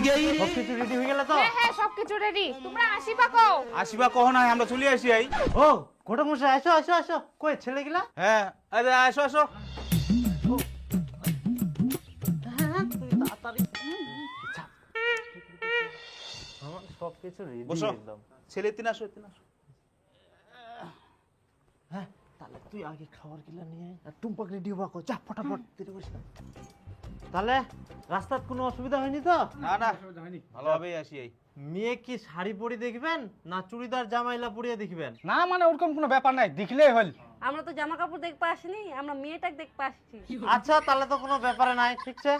সবকিছু রেডি হয়ে গেল তো? হ্যাঁ হ্যাঁ সবকিছু রেডি তোমরা আসিবা কও। আসিবা কহ নাই আমরা চলে আসি আই। ও ঘটক মশাই আসো আসো আসো। কই ছেলে গিলা হ্যাঁ আরে আসো আসো। আমার সবকিছু রেডি বসো। একদম। ছেলে তিন আসো তিন আসো। হ্যাঁ তাহলে তুই আগে খাবার গিলা নিয়ে আয় আর টুম্পাক রেডি হবা কো যা ফটাফট না। তাহলে রাস্তার কোনো অসুবিধা হয়নি তো? না না। ভালোভাবেই আসি আই মেয়ে কি শাড়ি পরে দেখবেন না চুড়িদার জামাইলা পরিয়ে দেখবেন? না মানে ওরকম কোনো ব্যাপার নাই দেখলেই হল। আমরা তো জামা কাপড় দেখতে আসিনি আমরা মেয়েটাকে দেখতে আসছি। আচ্ছা তাহলে তো কোনো ব্যাপারে নাই ঠিক আছে?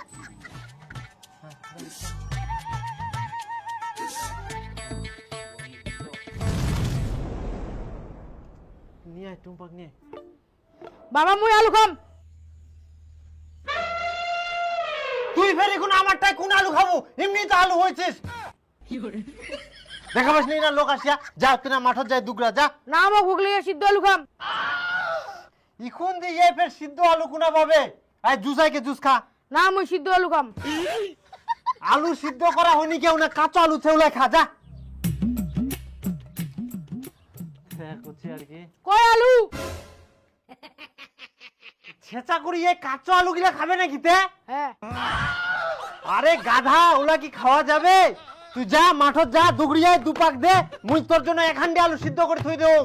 নিয়ে টুম্পাক নিয়ে বাবা মুই আলু খাম। তুই ফের এখন আমারটাই কোন আলু খাব? এমনি তো আলু হয়েছিস। দেখা পাস না লোক আসিয়া। যা তুই না মাঠত যাই দুগরা যা। না আমার গুগলি সিদ্ধ আলু খাম। ইখুন দিয়ে ফের সিদ্ধ আলু কোনা পাবে? আয় জুসাইকে জুস খা। না মুই সিদ্ধ আলু খাম। আলু সিদ্ধ করা হয়নি কেউ না কাঁচা আলু থেউলাই খা যা। করছি আর কি। কয় আলু? ছেঁচা করি এই কাঁচা আলু গিলা খাবে নাকি তে? হ্যাঁ। আরে গাধা ওলা কি খাওয়া যাবে? তুই যা মাঠত যা দুগড়িয়ায় দুপাক দে মুই তোর জন্য এখান দিয়ে আলু সিদ্ধ করে থই দেও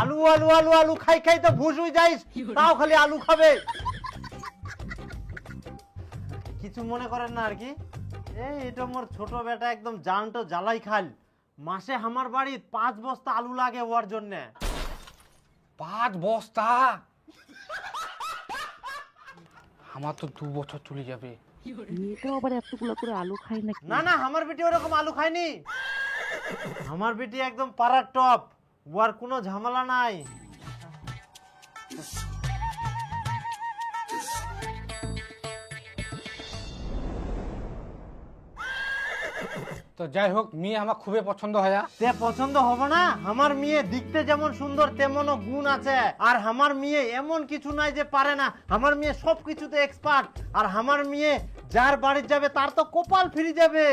আলু আলু আলু আলু খাই খাই তো ভুস হয়ে যাইস তাও খালি আলু খাবে। কিছু মনে করেন না আর কি? এই এটা মোর ছোট বেটা একদম জানটো জ্বালাই খাল। মাসে আমার বাড়িত পাঁচ বস্তা আলু লাগে ওর জন্য। পাঁচ বস্তা? আমার তো দু বছর চলে যাবে। মেয়েটাও আবার এতগুলো করে আলু খাই না না না আমার বেটি ওরকম আলু খায়নি। আমার বেটি একদম পাড়ার টপ ওর কোনো ঝামেলা নাই। যাই হোক মেয়ে আমার খুবই পছন্দ হয় তে পছন্দ হবে না? আমার মেয়ে দেখতে যেমন সুন্দর তেমনও গুণ আছে। আর আমার মেয়ে এমন কিছু নাই যে পারে না। আমার মেয়ে সব কিছুতে এক্সপার্ট আর আমার মেয়ে যার বাড়ি যাবে তার তো কপাল ফিরে যাবে।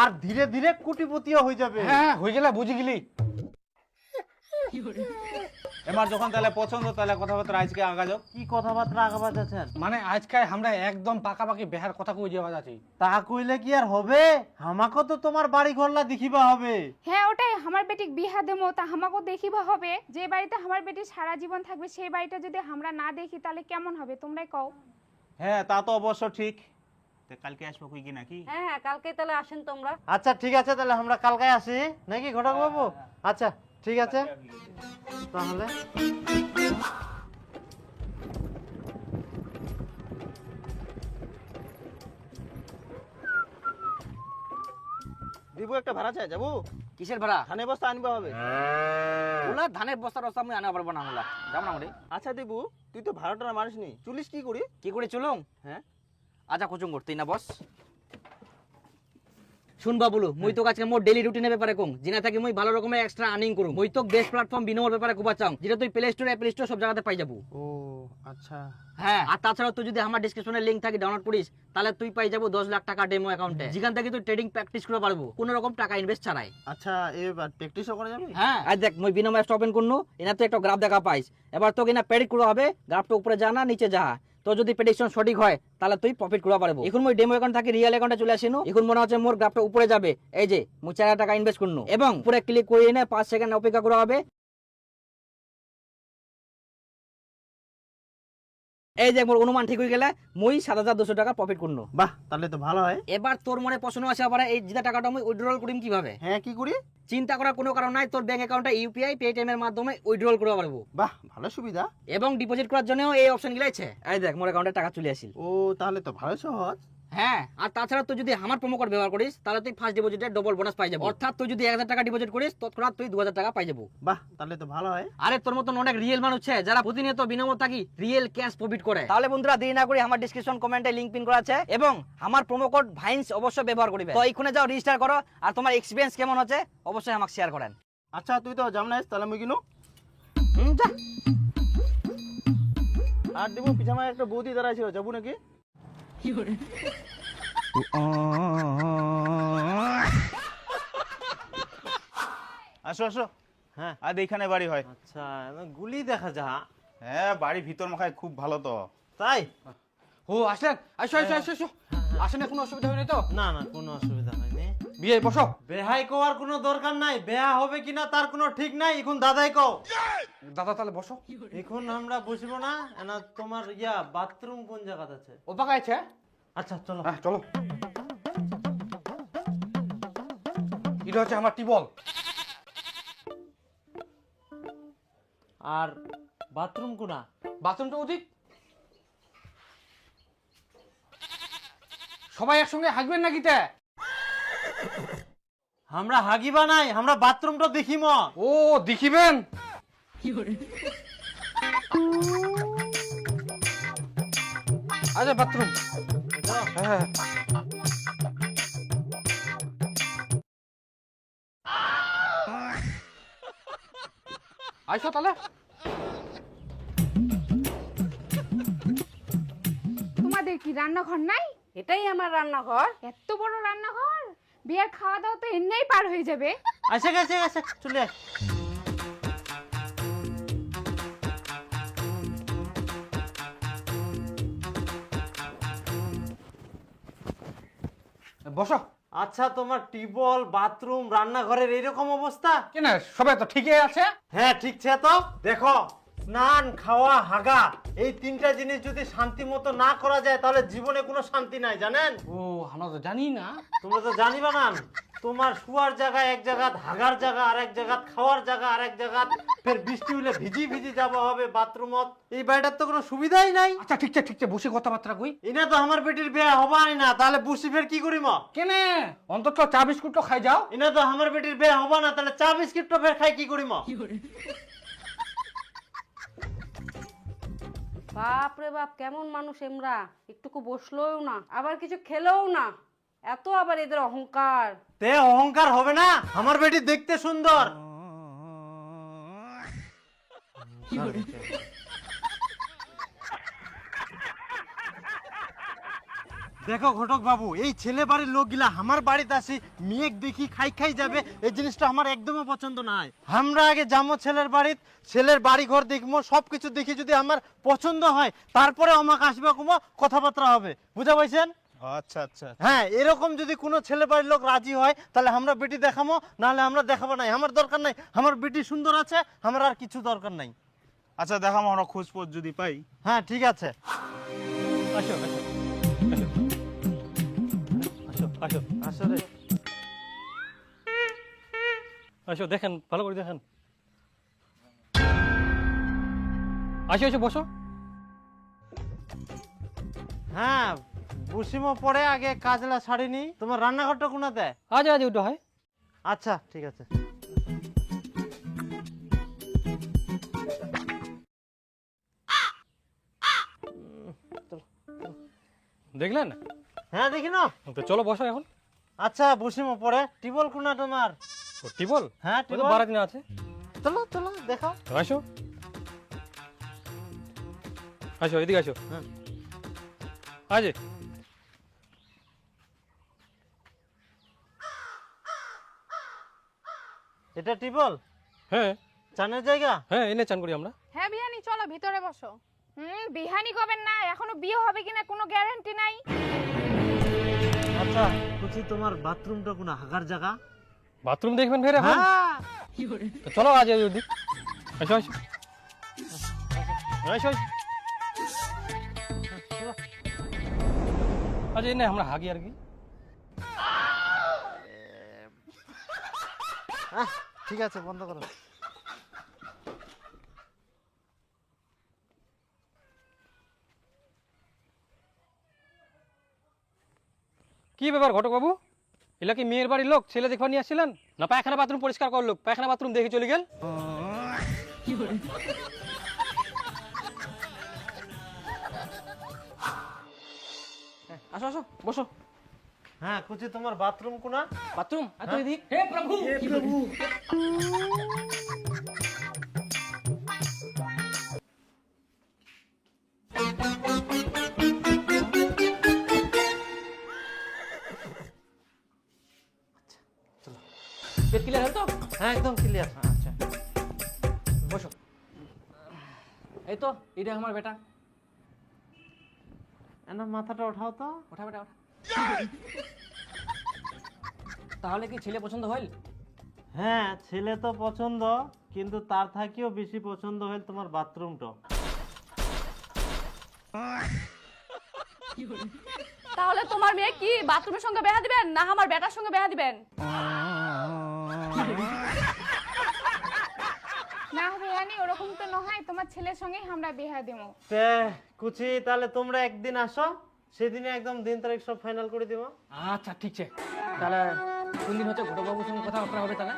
আর ধীরে ধীরে কুটিপতিও হয়ে যাবে। হ্যাঁ হয়ে গেলে বুঝে গেলি। এবার যখন তাহলে পছন্দ তাহলে কথাবার্তা আজকে আগা যাও কি কথাবার্তা আগাবাজ আছেন মানে আজকে আমরা একদম পাকাপাকি বেহার কথা কই যাওয়া যাচ্ছি। তা কইলে কি আর হবে? আমাকে তো তোমার বাড়ি ঘরলা দেখিবা হবে। হ্যাঁ ওটাই। আমার বেটিক বিহা দেবো তা আমাকেও দেখিবা হবে। যে বাড়িতে আমার বেটি সারা জীবন থাকবে সেই বাড়িটা যদি আমরা না দেখি তাহলে কেমন হবে? তোমরাই কও। হ্যাঁ তা তো অবশ্য ঠিক। তা কালকে আসব কই কি নাকি? হ্যাঁ হ্যাঁ কালকে তাহলে আসেন তোমরা। আচ্ছা ঠিক আছে তাহলে আমরা কালকে আসি। নাকি ঘটক বাবু আচ্ছা। ঠিক আছে? তাহলে? দিব একটা ভাড়া চাই যাব? কিসের ভাড়া? ধানে বস্তা আনবা হবে। ওলা ধানের বস্তা রস্তা আমি আনা পারব না ওলা। যাব না মোটে আচ্ছা দিবু তুই তো ভাড়াটা মানুষ নি চুলিস কি করি? কি করে চলুম হ্যাঁ। আচ্ছা কুচুম করতে না বস। শুন বাবুলু মুই তো আজকে মোর ডেইলি রুটিনের ব্যাপারে কম। জিনা থাকি মুই ভালো রকমের এক্সট্রা আর্নিং করুম। মুই তো বেস্ট প্ল্যাটফর্ম বিনোর ব্যাপারে কুবা চাও যেটা তুই প্লে স্টোর অ্যাপল স্টোর সব জায়গাতে পাই যাব। ও আচ্ছা। হ্যাঁ আর তাছাড়া তুই যদি আমার ডিসক্রিপশনে লিংক থাকি ডাউনলোড করিস তাহলে তুই পাই যাব দশ লাখ টাকা ডেমো অ্যাকাউন্টে যেখান থেকে তুই ট্রেডিং প্র্যাকটিস করে পারব কোনো রকম টাকা ইনভেস্ট ছাড়াই। আচ্ছা এবার প্র্যাকটিসও করা যাবে? হ্যাঁ। আর দেখ মুই বিনিময় স্টপ এন করনু এনা তো একটা গ্রাফ দেখা পাইস। এবার তোকে না প্রেডিক্ট করা হবে গ্রাফটা উপরে যা না নিচে যা। তো যদি প্রেডিকশন সঠিক হয়, তাহলে তুই প্রফিট করা পারব। এখন মই ডেমো অ্যাকাউন্ট থাকি রিয়েল অ্যাকাউন্টে চলে আসিনু। এখন মনে হচ্ছে মোর গ্রাফটা উপরে যাবে। এই যে, মুই চার হাজার টাকা ইনভেস্ট করনু। এবং পুরো ক্লিক করে এনে পাঁচ সেকেন্ড অপেক্ষা করা হবে। এই যে মোর অনুমান ঠিক হয়ে গেলে মুই সাত হাজার দুশো টাকা প্রফিট করল। বাহ তাহলে তো ভালো হয়। এবার তোর মনে পছন্দ আছে আবার এই যেটা টাকাটা আমি উইথড্রল করিম কীভাবে? হ্যাঁ কি করি? চিন্তা করার কোনো কারণ নাই তোর ব্যাংক অ্যাকাউন্টে ইউপিআই পেটিএম এর মাধ্যমে উইথড্রল করতে পারব। বাহ ভালো সুবিধা। এবং ডিপোজিট করার জন্য এই অপশনগুলো আছে এই দেখ মোর অ্যাকাউন্টে টাকা চলে আসিল। ও তাহলে তো ভালো সহজ। হ্যাঁ আর তাছাড়া তুই যদি আমার প্রোমো কোড ব্যবহার করিস তাহলে তুই ফার্স্ট ডিপোজিটে ডবল বোনাস পাই যাব। অর্থাৎ তুই যদি এক হাজার টাকা ডিপোজিট করিস তৎক্ষণাৎ তুই দু হাজার টাকা পাই যাব। বাহ তাহলে তো ভালো হয়। আরে তোর মতন অনেক রিয়েল মানুষ আছে যারা প্রতিনিয়ত বিনামূল্যে থাকি রিয়েল ক্যাশ প্রফিট করে। তাহলে বন্ধুরা দেরি না করে আমার ডিসক্রিপশন কমেন্টে লিংক পিন করা আছে এবং আমার প্রোমো কোড ভাইন্স অবশ্যই ব্যবহার করবে। তো এইখানে যাও রেজিস্টার করো আর তোমার এক্সপিরিয়েন্স কেমন হচ্ছে অবশ্যই আমাকে শেয়ার করেন। আচ্ছা তুই তো জাম নাইস তাহলে মুই কিনু? হুম, যা। আর দিব পিছামায় একটা বৌদি দাঁড়াইছিল যাব নাকি? আসো আসো। হ্যাঁ আর এইখানে বাড়ি হয়। আচ্ছা গুলি দেখা যা। হ্যাঁ বাড়ি ভিতর মাখায় খুব ভালো তো। তাই? ও আসলেন? আসো আসো হ্যাঁ। আসো আসো। আসেন কোনো অসুবিধা হয়নি তো? না না কোনো অসুবিধা বিয়ে বসো। বেহাই কোয়ার কোনো দরকার নাই বেহা হবে কিনা তার কোনো ঠিক নাই এখন দাদাই কও। দাদা তাহলে বসো। এখন আমরা বসবো না না তোমার ইয়া বাথরুম কোন জায়গাতে আছে? ও পাকা আছে আচ্ছা চলো। হ্যাঁ চলো। এটা হচ্ছে আমার টিবল আর বাথরুম কোনা? বাথরুমটা ওদিক। সবাই একসঙ্গে হাঁকবেন নাকি তে? আমরা হাগিবা নাই আমরা বাথরুমটা দেখিম। ও দেখিবেন? আচ্ছা বাথরুম। হ্যাঁ। আইসো তাহলে। তোমাদের কি রান্নাঘর নাই? এটাই আমার রান্নাঘর। এত বড় রান্নাঘর? বিয়ের খাওয়া দাওয়া তো এমনিই পার হয়ে যাবে। আসে গেছে গেছে চলে আয়। বসো। আচ্ছা তোমার টিবল বাথরুম রান্নাঘরের এইরকম অবস্থা? কেন? সবাই তো ঠিকই আছে? হ্যাঁ ঠিক আছে তো। দেখো স্নান খাওয়া হাগা এই তিনটা জিনিস যদি শান্তি মতো না করা যায় তাহলে জীবনে কোনো শান্তি নাই জানেন? ও আমরা তো জানি না। তোমরা তো জানিবা না তোমার শুয়ার জায়গা এক জায়গা হাগার জায়গা আর এক জায়গা খাওয়ার জায়গা আর এক জায়গা ফের বৃষ্টি হলে ভিজি ভিজি যাওয়া হবে বাথরুমত। এই বাড়িটার তো কোনো সুবিধাই নাই। আচ্ছা ঠিক আছে ঠিক আছে বসে কথাবার্তা কই। এনা তো আমার বেটির বিয়ে হবাই না তাহলে বুসি ফের কি করিম? কেনে? অন্তত চা বিস্কুট তো খাই যাও। এনা তো আমার বেটির বিয়ে হবা না তাহলে চা বিস্কিট তো ফের খাই কি করিম? বাপ রে বাপ কেমন মানুষ এমরা? একটুকু বসলোও না আবার কিছু খেলেও না। এত আবার এদের অহংকার। তে অহংকার হবে না? আমার বেটি দেখতে সুন্দর। দেখো ঘটক বাবু এই ছেলে বাড়ির লোকগুলা আমার বাড়িতে আসি মেয়েক দেখি খাই খাই যাবে এই জিনিসটা আমার একদমই পছন্দ নাই। আমরা আগে যাব ছেলের বাড়িত ছেলের বাড়ি ঘর দেখব সবকিছু দেখি যদি আমার পছন্দ হয় তারপরে আমাকে আসবে কুমো কথাবার্তা হবে। বুঝা পাইছেন? আচ্ছা আচ্ছা হ্যাঁ এরকম যদি কোনো ছেলে বাড়ির লোক রাজি হয় তাহলে আমরা বেটি দেখাবো নাহলে আমরা দেখাবো নাই। আমার দরকার নাই। আমার বেটি সুন্দর আছে আমার আর কিছু দরকার নাই। আচ্ছা দেখাম আমরা খোঁজ যদি পাই। হ্যাঁ ঠিক আছে। আসো। আসো। আসো। আসো আসলে আসো দেখেন ভালো করে দেখেন। আসো আসো বসো। হ্যাঁ বুসিমো পরে আগে কাজলা ছাড়িনি তোমার রান্নাঘরটা কোনাতে আজ আজ ওটা হয়। আচ্ছা ঠিক আছে। দেখলেন? হ্যাঁ দেখি না তো চলো বসো এখন। আচ্ছা বুসিমো পরে। টিবল কোনা তোমার? ও টিবল? হ্যাঁ তো টিবল। বারো দিন আছে। চলো চলো দেখাও। আসো। আসো এদিকে আসো। হ্যাঁ। আজ এটা টিবল? হ্যাঁ। চানের জায়গা? হ্যাঁ এনে চান করি আমরা। হ্যাঁ বিহানি চলো ভিতরে বসো। হুম বিহানি কবেন না এখনও বিয়ে হবে কিনা কোনো গ্যারান্টি নাই। আচ্ছা বলছি তোমার বাথরুমটা কোনা হাগার জায়গা? বাথরুম দেখবেন ফের এখন হ্যাঁ। তো চলো আজ ওদিক আসো আসো আসো আসো আচ্ছা এনে আমরা হাগি আর কি। ঠিক আছে বন্ধ করো। কি ব্যাপার ঘটক বাবু? এলা কি মেয়ের বাড়ির লোক? ছেলে দেখবার নিয়ে আসছিলেন? না পায়খানা বাথরুম পরিষ্কার করার লোক। পায়খানা বাথরুম দেখে চলে গেল। আসো আসো বসো। হ্যাঁ কুচি তোমার বাথরুম কোনা? বাথরুম? এত এদিক হে প্রভু! পেট হ্যাঁ একদম ক্লিয়ার আচ্ছা। বসো। এই তো এটা আমার বেটা। না মাথাটা ওঠাও তো। ওঠা বেটা ওঠা। তাহলে কি ছেলে পছন্দ হইল? হ্যাঁ ছেলে তো পছন্দ কিন্তু তার থাকিও বেশি পছন্দ হল তোমার বাথরুমটা। তাহলে তোমার মেয়ে কি বাথরুমের সঙ্গে বেহা দিবেন না আমার বেটার সঙ্গে বেহা দিবেন না হবে জানি ওরকম তো নয় তোমার ছেলের সঙ্গেই আমরা বিহা দেবো। তে কুচি তাহলে তোমরা একদিন আসো সেদিনে একদম দিন তারিখ সব ফাইনাল করে দিব। আচ্ছা ঠিক আছে। তাহলে কোন দিন হচ্ছে ঘটকবাবুর সঙ্গে কথাবার্তা হবে তাহলে?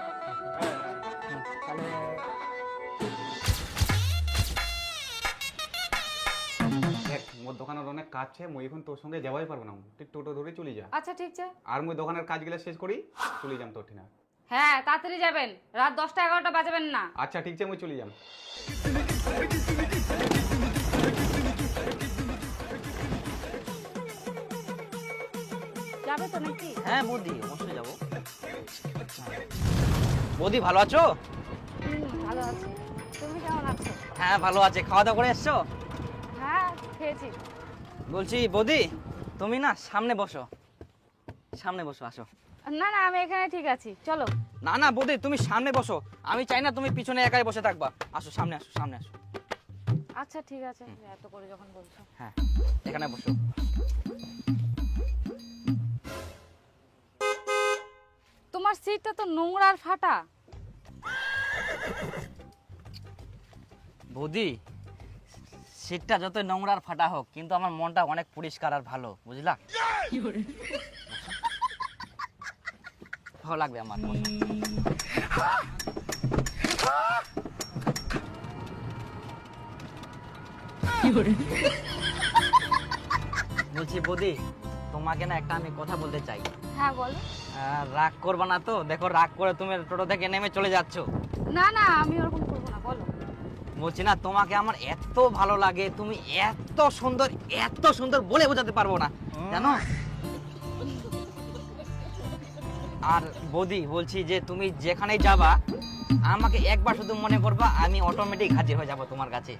হুম, দেখ মোর দোকানের অনেক কাজ আছে মুই এখন তোর সঙ্গে যাওয়াই পারব না তুই টোটো ধরে চলে যা। আচ্ছা ঠিক আছে। আর মুই দোকানের কাজগুলো শেষ করি চলে যাম তোর ঠিনা। হ্যাঁ তাড়াতাড়ি যাবেন। রাত দশটা এগারোটা বাজাবেন না। আচ্ছা ঠিক আছে মুই চলে যাম যাবে তো নাকি? হ্যাঁ বৌদি অবশ্যই যাব। বৌদি ভালো আছো? হুম, ভালো আছি। তুমি কেমন আছো? হ্যাঁ ভালো আছে। খাওয়া দাওয়া করে এসছো? হ্যাঁ খেয়েছি। বলছি বৌদি তুমি না সামনে বসো। সামনে বসো আসো। না না আমি এখানে ঠিক আছি। চলো। না না বৌদি তুমি সামনে বসো। আমি চাই না তুমি পিছনে একাই বসে থাকবা। আসো সামনে আসো সামনে আসো। আচ্ছা ঠিক আছে এত করে যখন বলছো। হ্যাঁ এখানে বসো। তোমার সিটটা তো নোংরার ফাটা। বৌদি সিটটা যত নোংরার ফাটা হোক কিন্তু আমার মনটা অনেক পরিষ্কার আর ভালো বুঝলা? ভালো লাগবে আমার বলছি বৌদি তোমাকে না একটা আমি কথা বলতে চাই। হ্যাঁ বলো। রাগ করবা না তো? দেখো রাগ করে তুমি টোটো থেকে নেমে চলে যাচ্ছ। না না আমি ওরকম করব না বলো। বলছি না তোমাকে আমার এত ভালো লাগে তুমি এত সুন্দর এত সুন্দর বলে বোঝাতে পারব না। জানো? আর বৌদি বলছি যে তুমি যেখানেই যাবা আমাকে একবার শুধু মনে করবা আমি অটোমেটিক হাজির হয়ে যাব তোমার কাছে।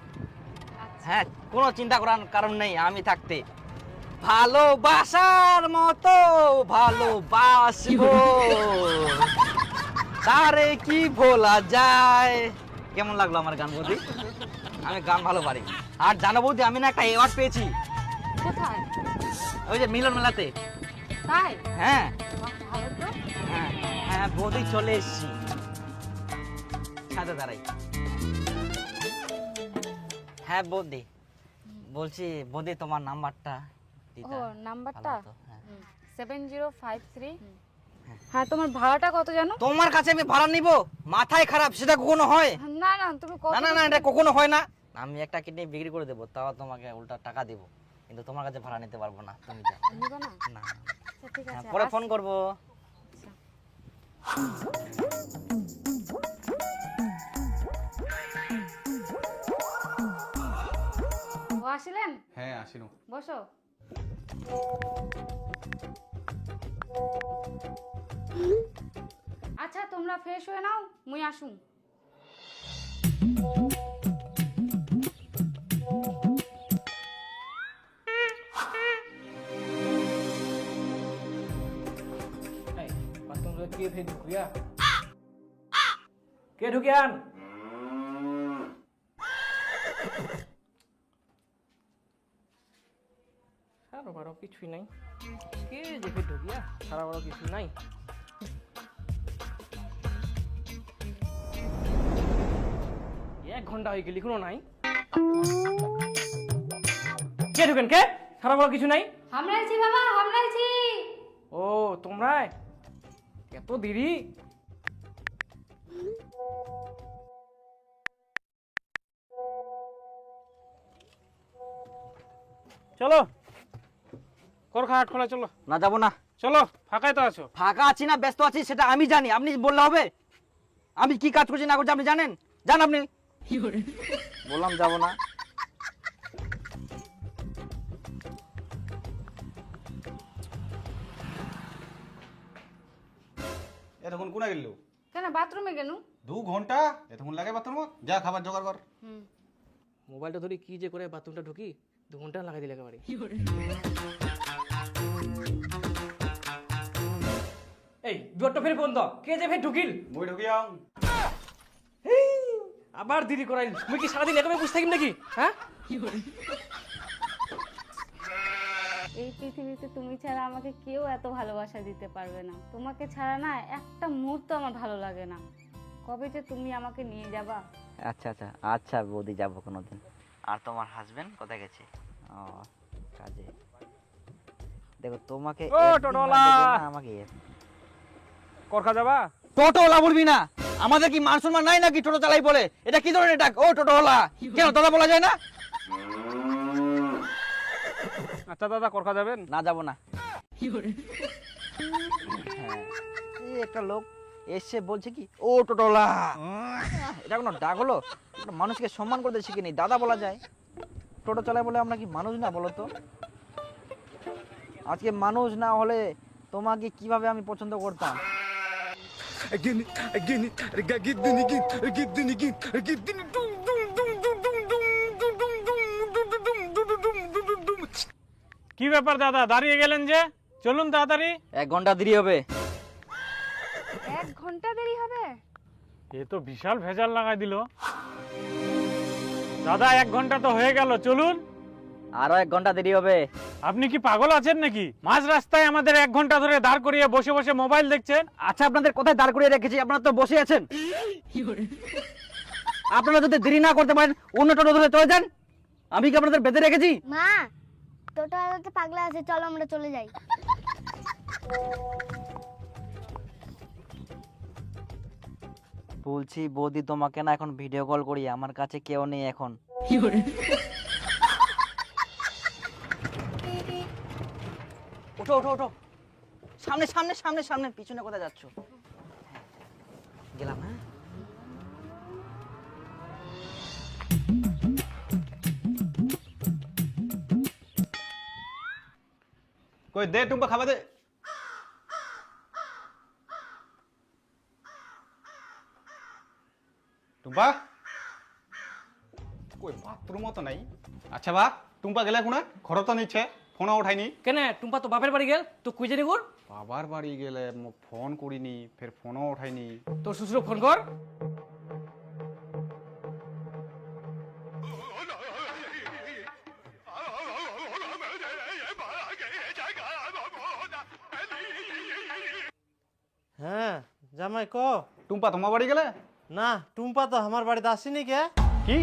হ্যাঁ কোনো চিন্তা করার কারণ নেই আমি থাকতে। ভালোবাসার মতো ভালোবাসবো। তারে কি ভোলা যায়? কেমন লাগল আমার গান বৌদি? আমি গান ভালো পারি। আর জানো বৌদি আমি না একটা অ্যাওয়ার্ড পেয়েছি। কোথায়? ওই যে মিলন মেলাতে। তাই? হ্যাঁ। হ্যাঁ বৌদি চলে এসছি। সাথে দাঁড়াই। হ্যাঁ বৌদি। বলছি বৌদি তোমার নাম্বারটা দিতে। ও ভালো নাম্বারটা হতো, হ্যাঁ। Seven zero five three? হ্যাঁ তোমার ভাড়াটা কত জানো? তোমার কাছে আমি ভাড়া নিব? মাথায় খারাপ সেটা কখনো হয়? না না তুমি কত না না না এটা কখনো হয় না। আমি একটা কিডনি বিক্রি করে দেবো তাও তোমাকে উল্টা টাকা দেবো। কিন্তু তোমার কাছে ভাড়া নিতে পারব না তুমি যাও। নিবে না? না। আচ্ছা ঠিক হ্যাঁ, আছে পরে ফোন করব। ও আসিলেন? হ্যাঁ আসিনু। বসো। আচ্ছা তোমরা ফ্রেশ হয়ে নাও মুই আসুন। কে ফের ঢুকিয়া। কে ঢুকিয়ান? সারা বারো কিছুই নাই। কে যে ফের ঢুকিয়া? সারা বারো কিছু নাই। এক ঘণ্টা হয়ে গেল এখনও নাই। কে ঢুকেন কে? সারা বারো কিছু নাই। হামলাইছি বাবা হামলাইছি। ও তোমরা এত দেরি চলো। করখা হাট খোলা চলো। না যাব না। চলো ফাঁকাই তো আছো। ফাঁকা আছি না ব্যস্ত আছি সেটা আমি জানি। আপনি বললে হবে? আমি কি কাজ করছি না করছি আপনি জানেন? জান আপনি। বললাম যাব না। এ তখন কোনা গেল? কেন বাথরুমে কেন দু ঘণ্টা? এতক্ষণ লাগে বাথরুম? যা খাবার জোগাড় কর। মোবাইলটা ধরি কি যে করে বাথরুমটা ঢুকি দু ঘণ্টা লাগাই দিলে একেবারে। এই দুয়ারটা ফের বন্ধ। কে যে ফের ঢুকিল? মই ঢুকিয়াও আবার দেরি করাইল। মুই কি সারাদিন একেবারে বসে থাকিম নাকি? হ্যাঁ? এই পৃথিবীতে তুমি ছাড়া আমাকে কেউ এত ভালোবাসা দিতে পারবে না। তোমাকে ছাড়া না একটা মুহূর্ত আমার ভালো লাগে না। কবে যে তুমি আমাকে নিয়ে যাবা? আচ্ছা আচ্ছা আচ্ছা বৌদি যাব কোনোদিন। আর তোমার হাজবেন্ড কোথায় গেছে? ও কাজে। দেখো তোমাকে ও, না, আমাকে করখা যাবা? টোটোওয়ালা বলবি না! আমাদের কি মান সম্মান নাই নাকি টোটো চালাই বলে? এটা কি ধরনের ডাক? ও টোটোওয়ালা কেন দাদা বলা যায় না? আচ্ছা দাদা করখা যাবেন না যাব না হ্যাঁ, এই একটা লোক এসে বলছে কি ও টোটোলা এটা কোনো ডাক হলো মানুষকে সম্মান করতে শিখিনি দাদা বলা যায় টোটো চালায় বলে আমরা কি মানুষ না বলো তো আজকে মানুষ না হলে তোমাকে কীভাবে আমি পছন্দ করতাম কি ব্যাপার দাদা? দাঁড়িয়ে গেলেন যে? চলুন তাড়াতাড়ি। এক ঘণ্টা দেরি হবে। এক ঘণ্টা দেরি হবে? এ তো বিশাল ভেজাল লাগাই দিল। দাদা এক ঘণ্টা তো হয়ে গেল চলুন। আরও এক ঘণ্টা দেরি হবে। আপনি কি পাগল আছেন নাকি? মাঝ রাস্তায় আমাদের এক ঘণ্টা ধরে দাঁড় করিয়ে বসে বসে মোবাইল দেখছেন। আচ্ছা আপনাদের কোথায় দাঁড় করিয়ে রেখেছি? আপনারা তো বসে আছেন। আপনারা যদি দেরি না করতে পারেন অন্য টোটো ধরে চলে যান। আমি কি আপনাদের বেঁধে রেখেছি? মা টোটো আলাতে পাগলা আছে চলো আমরা চলে যাই। বলছি বৌদি তোমাকে না এখন ভিডিও কল করি আমার কাছে কেউ নেই এখন। ওঠো ওঠো ওঠো। সামনে সামনে সামনে সামনে পিছনে কোথায় যাচ্ছ? কই দে টুম্পা খাবার দে। টুম্পা? কই বাথরুমও তো নাই। আচ্ছা বা টুম্পা গেলে কোনা? ঘর তো নিচ্ছে ফোনও উঠাইনি কেন টুম্পা তো বাপের বাড়ি গেল তো কুই জানি কর বাবার বাড়ি গেলে ফোন করিনি ফের ফোনও উঠাইনি তোর শ্বশুর ফোন কর। হ্যাঁ জামাই ক? টুম্পা তোমার বাড়ি গেলে? না টুম্পা তো আমার বাড়িতে আসেনি কে? কি?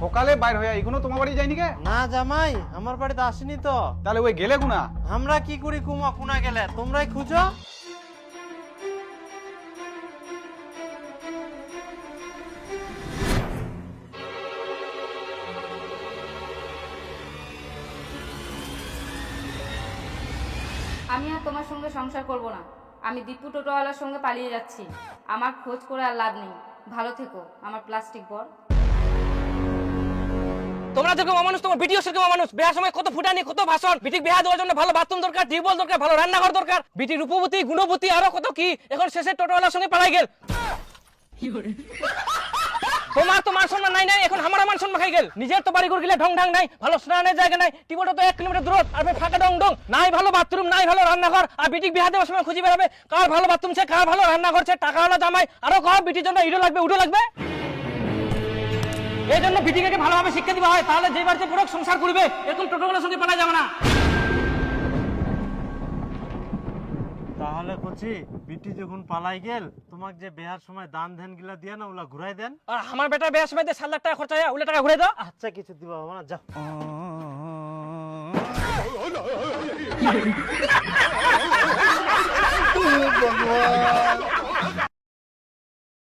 সকালে বাইর হয়ে এখনও তোমার বাড়ি যায়নি কে? না জামাই আমার বাড়িতে আসেনি তো। তাহলে ওই গেলে কোনা আমরা কি করি কুমা কুনা গেলে? তোমরাই খুঁজো। আমি আর তোমার সঙ্গে সংসার করব না। আমি দীপু টোটোওয়ালার সঙ্গে পালিয়ে যাচ্ছি। আমার খোঁজ করে আর লাভ নেই। ভালো থেকো আমার প্লাস্টিক বর তোমরা দেখো মানুষ তোমার ভিডিও সেরকম মানুষ বিয়ার সময় কত ফুটানি কত ভাষণ। বিটি বিয়া দেওয়ার জন্য ভালো বাথরুম দরকার টিউবওয়েল দরকার ভালো রান্নাঘর দরকার। বিটি রূপবতী গুণবতী আরও কত কি এখন শেষে টোটোওয়ালার সঙ্গে পালাই গেল। তোমার তো মান নাই নাই, এখন আমার মান সম্মান খাই গেল। নিজের তো বাড়ি করে গেলে ঢং ঢং নাই, ভালো স্নানের জায়গা নাই, টিবোটা তো এক কিলোমিটার দূর আর ফাঁকা ডং ডং। নাই ভালো বাথরুম, নাই ভালো রান্নাঘর, আর বিটিক বিয়া দেওয়ার সময় খুঁজে বেড়াবে। কার ভালো বাথরুম ছে কার ভালো রান্নাঘর টাকা হলো জামাই, আরও কহ বিটির জন্য ইডো লাগবে, উডো লাগবে? এই জন্য বিটিকে ভালোভাবে শিক্ষা দিবা হয়, তাহলে যে বাড়িতে পুরো সংসার করবে এরকম টোটোগুলোর সঙ্গে পালা যাবে না। তাহলে কচি বিটি যখন পালাই গেল তোমাক যে বেহার সময় দান ধ্যান গিলা দিয়া না ওলা ঘুরাই দেন। আর আমার বেটা বেহার সময় সাত লাখ টাকা খরচা হয় ওগুলো টাকা ঘুরাই দাও। আচ্ছা কিছু দিবা হবে না যাও